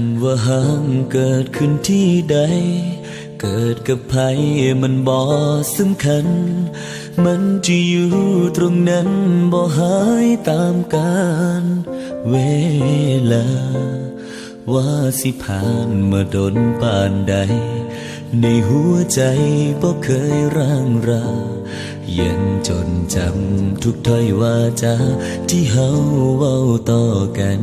ำว่าห่างเกิดขึ้นที่ใด เกิดกับใครมันบ่สำคัญ มันจะอยู่ตรงนั้นบ่หายตามกาลเวลา ว่าสิผ่านมาดนปานใด ในหัวใจบ่เคยร่างรายังจนจำทุกถ้อยวาจาที่เฮาเว้าต่อกัน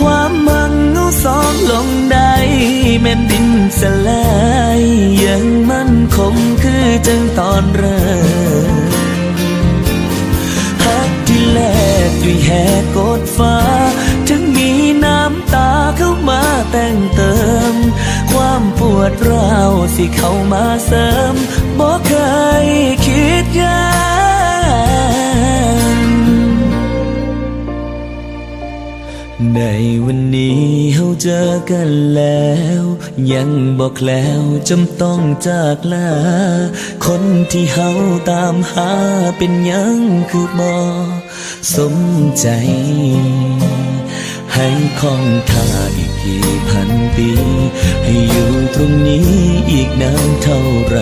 ความมังเอาสองลงได้แม่นดินสลายยังมั่นคงคือจังตอนเริ่มหักที่แลกด้วยแหกกดฟ้า ถึงมีน้ำตาเข้ามาแต่งเติม ความปวดร้าวสิเข้ามาเสริมบ่เค ในวันนี้เฮาเจอกันแล้ว ยังบอกแล้วจำต้องจากลา คนที่เฮาตามหาเป็นยังคือบ่สมใจ ให้คองท่าอีกกี่พันปี ให้อยู่ตรงนี้อีกนานเท่าไหร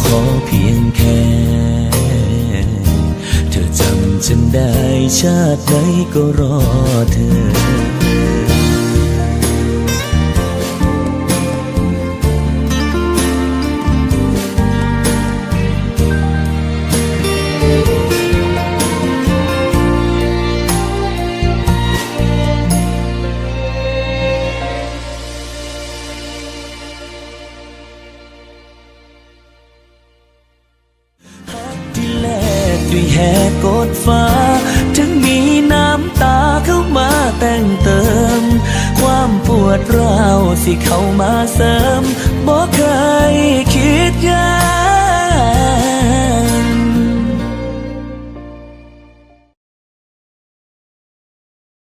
ขอเพียงแค่ ได้ชาติไหนก็รอเธอ ด้วยแหกกดฟ้า ถึงมีน้ำตาเข้ามาแต่งเติม ความปวดร้าวสิเข้ามาเสริมบ่เคย